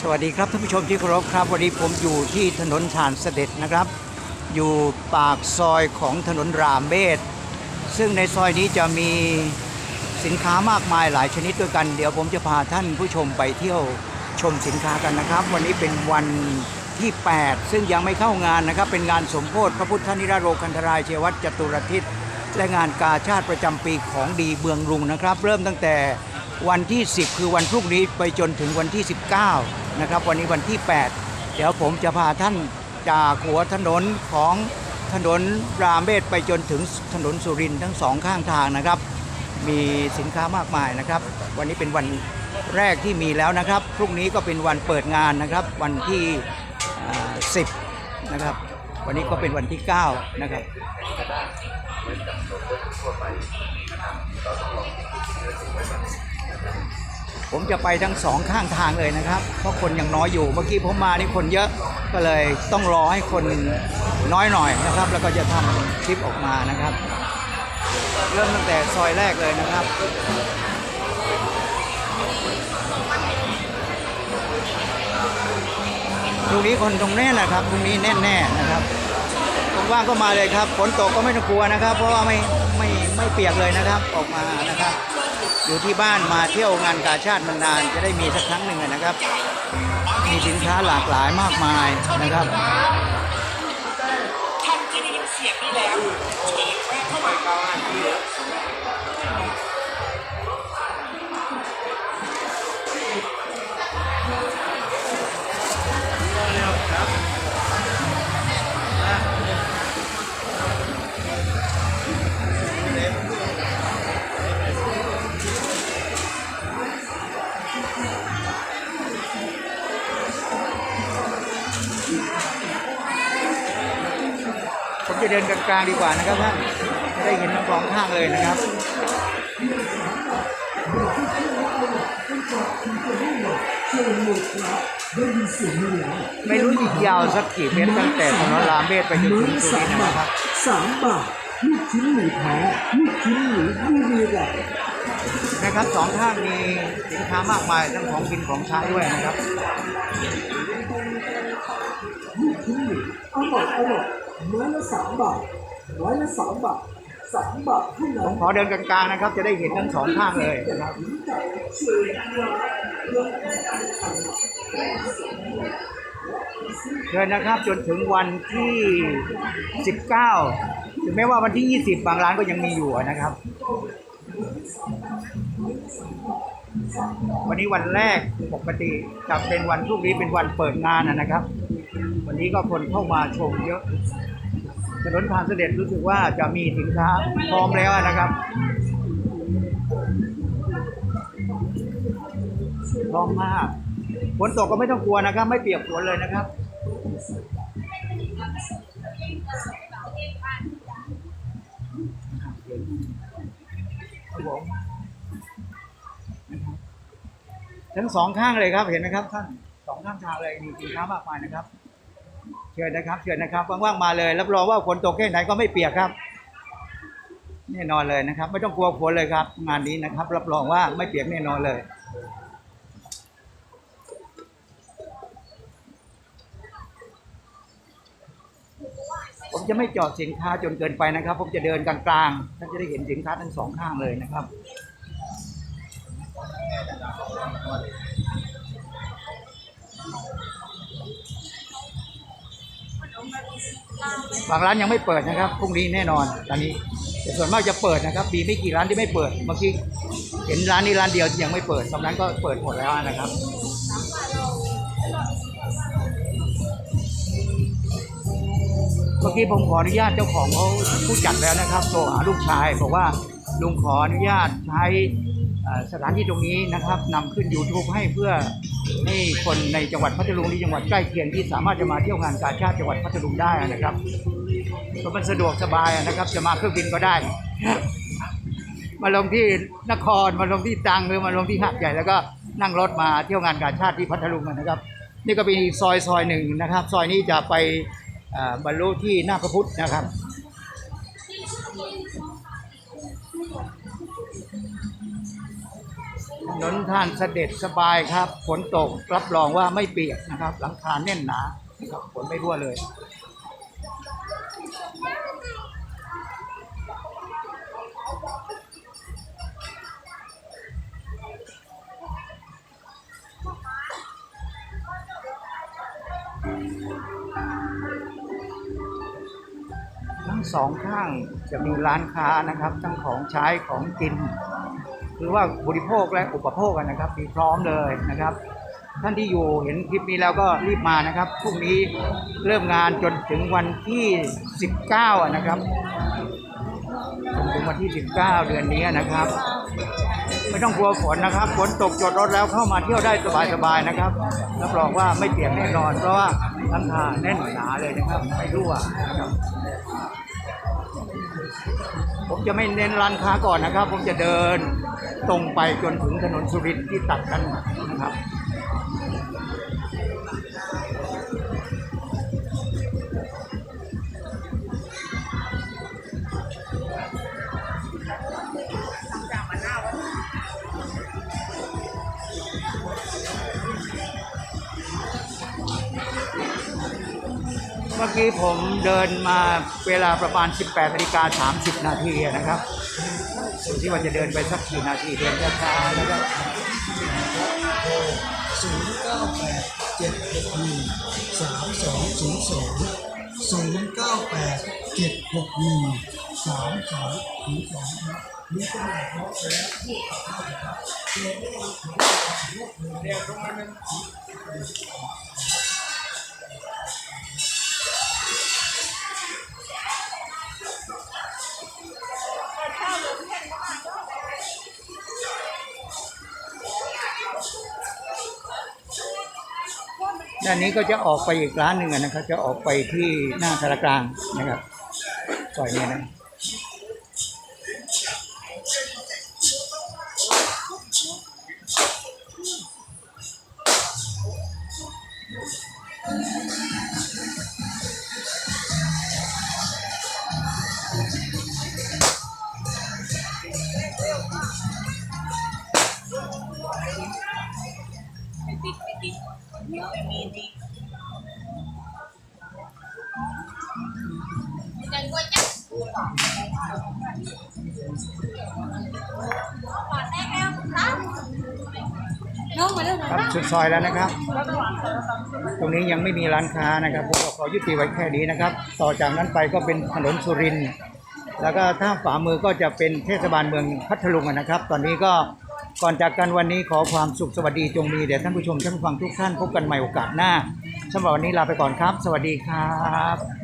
สวัสดีครับท่านผู้ชมที่เคารพครับ วันนี้ผมอยู่ที่ถนนชานเสด็จนะครับ อยู่ปากซอยของถนนรามเบศซึ่งในซอยนี้จะมีสินค้ามากมายหลายชนิดด้วยกัน เดี๋ยวผมจะพาท่านผู้ชมไปเที่ยวชมสินค้ากันนะครับ วันนี้เป็นวันที่ 8 ซึ่งยังไม่เข้างานนะครับ เป็นงานสมโพธิพระพุทธนิรโรคันธรายเชวัตจตุรทิศและงานกาชาติประจำปีของดีเมืองรุงนะครับ เริ่มตั้งแต่วันที่ 10 คือวันพรุ่งนี้ไปจนถึงวันที่ 19 นะครับ วันนี้วันที่ 8 เดี๋ยวผมจะพาท่านจากหัวถนนของถนนรามเบศไปจนถึงถนนสุรินทร์ทั้งสองข้างทางนะครับ มีสินค้ามากมายนะครับ วันนี้เป็นวันแรกที่มีแล้วนะครับ พรุ่งนี้ก็เป็นวันเปิดงานนะครับ วันที่ 10 นะครับ วันนี้ก็เป็นวันที่ 9 นะครับ ผมจะไปทั้งสองข้างทางเลยนะครับ เพราะคนยังน้อยอยู่เมื่อกี้ผมมานี่คนเยอะก็เลยต้องรอให้คนน้อยหน่อยนะครับ แล้วก็จะทำคลิปออกมานะครับ เริ่มตั้งแต่ซอยแรกเลยนะครับตรงนี้คนตรงแน่นะครับตรงนี้แน่แน่นะครับว่างก็มาเลยครับฝนตกก็ไม่ต้องกลัวนะครับ เพราะว่าไม่ไม่ไม่เปียกเลยนะครับออกมานะครับ อยู่ที่บ้านมาเที่ยวงานกาชาตินานจะได้มีสักครั้งหนึ่งนะครับ มีสินค้าหลากหลายมากมายนะครับท่านจะได้ยินเสียงนี้แล้วเชิญแม่เข้ามา ผมจะเดินกลางๆดีกว่านะครับท่านจะได้เห็นทั้งสองข้างเลยนะครับไม่รู้อีกยาวสักกี่เมตรตั้งแต่ถนนรามเบศไปจนถึงสุรินทร์นะครับสามบาทลูกชิ้นหมูแท้ลูกชิ้นหมูบุรีรัมย์นะครับสองข้างมีสินค้ามากมายทั้งของกินของใช้ด้วยนะครับลูกชิ้นหมูอร่อยอร่อย ไม้ละสามบาทไม้ละสามบาทสามบาทเท่าผนั้มขอเดินกลางๆนะครับ จะได้เห็นทั้งสองข้างเลยนะครับเชิญร้นนะครับจนถึงวันที่ 19 ถึงแม้ว่าวันที่ 20 บางร้านก็ยังมีอยู่นะครับ วันนี้วันแรกปกติจะเป็นวันพรุ่งนี้เป็นวันเปิดงานนะนะครับ วันนี้ก็คนเข้ามาชมเยอะ ถนนทางเสด็จรู้สึกว่าจะมีสินค้าพร้อมแล้วนะครับ พร้อมมากฝนตกก็ไม่ต้องกลัวนะครับ ไม่เปียกฝนเลยนะครับครับผมนะครับทั้งสองข้างเลยครับเห็นไหมครับท่านสองข้างทางเลยมีสินค้ามากมายนะครับ เชิญนะครับ เชิญนะครับว่างๆมาเลย รับรองว่าฝนตกแค่ไหนก็ไม่เปียกครับแน่นอนเลยนะครับ ไม่ต้องกลัวฝนเลยครับ งานนี้นะครับ รับรองว่าไม่เปียกแน่นอนเลยผมจะไม่จอดสินค้าจนเกินไปนะครับ ผมจะเดินกลางๆท่านจะได้เห็นสินค้าทั้งสองข้างเลยนะครับ บางร้านยังไม่เปิดนะครับพรุ่งนี้แน่นอนร้านนี้ แต่ส่วนมากจะเปิดนะครับมีไม่กี่ร้านที่ไม่เปิดเมื่อกี้เห็นร้านนี้ร้านเดียวที่ยังไม่เปิดตรงนั้นก็เปิดหมดแล้วนะครับเมื่อกี้ผมขออนุญาตเจ้าของเขาผู้จัดแล้วนะครับโทรหาลูกชายบอกว่าลุงขออนุญาตใช้สถานที่ตรงนี้นะครับนำขึ้น YouTube ให้เพื่อ ให้คนในจังหวัดพัทลุงที่จังหวัดใกล้เคียงที่สามารถจะมาเที่ยวงานกาชาติจังหวัดพัทลุงได้นะครับก็มันสะดวกสบายนะครับ จะมาเครื่องบินก็ได้ มาลงที่นครมาลงที่ตังหรือมาลงที่หาดใหญ่แล้วก็นั่งรถมาเที่ยวงานกาชาติที่พัทลุงนะครับ นี่ก็เป็นซอยซอยหนึ่งนะครับ ซอยนี้จะไปบรรลุที่หน้าพระพุทธนะครับ ถนนท่านเสด็จสบายครับ ฝนตกรับรองว่าไม่เปียกนะครับ หลังคาแน่นหนานะครับฝนไม่รั่วเลย ทั้งสองข้างจะมีร้านค้านะครับ ทั้งของใช้ของกิน หรือว่าบริโภคและอุปโภคกันนะครับ มีพร้อมเลยนะครับ ท่านที่อยู่เห็นคลิปนี้แล้วก็รีบมานะครับพรุ่งนี้เริ่มงานจนถึงวันที่ 19อะนะครับจนถึงวันที่ 19 เดือนนี้นะครับ ไม่ต้องกลัวฝนนะครับฝนตกจอดรถแล้วเข้ามาเที่ยวได้สบายๆนะครับรับรองว่าไม่เปียกแน่นอน เพราะว่าหลังคาแน่นหนาเลยนะครับไม่รั่วนะครับผมจะไม่เน้นร้านค้าก่อนนะครับ ผมจะเดิน ตรงไปจนถึงถนนสุรินทร์ที่ตัดกันนะครับเมื่อกี้ผมเดินมาเวลาประมาณ 18นาฬิกา30 นาทีนะครับ ดูที่ว่าจะเดินไปสักกี่นาทีเดินช้าๆนะครับศูนย์เก้าแปดเจ็ดหกหนึ่งสามสองศูนย์สองศูนย์เก้าแปดเจ็ดหกหนึ่งสามสองศูนย์สองนี่ก็หมายความว่า ด้านนี้ก็จะออกไปอีกร้านหนึ่งนะครับ จะออกไปที่หน้าสารกลางนะครับซอยนี้นะ ครับสุดซอยแล้วนะครับ ตรงนี้ยังไม่มีร้านค้านะครับผมก็ขอยุติไว้แค่นี้นะครับ ต่อจากนั้นไปก็เป็นถนนสุรินทร์แล้วก็ถ้าฝ่ามือก็จะเป็นเทศบาลเมืองพัทลุงนะครับ ตอนนี้ก็ก่อนจากกันวันนี้ขอความสุขสวัสดีจงมีแด่ท่านผู้ชมท่านผู้ฟังทุกท่านพบกันใหม่โอกาสหน้าสำหรับวันนี้ลาไปก่อนครับ สวัสดีครับ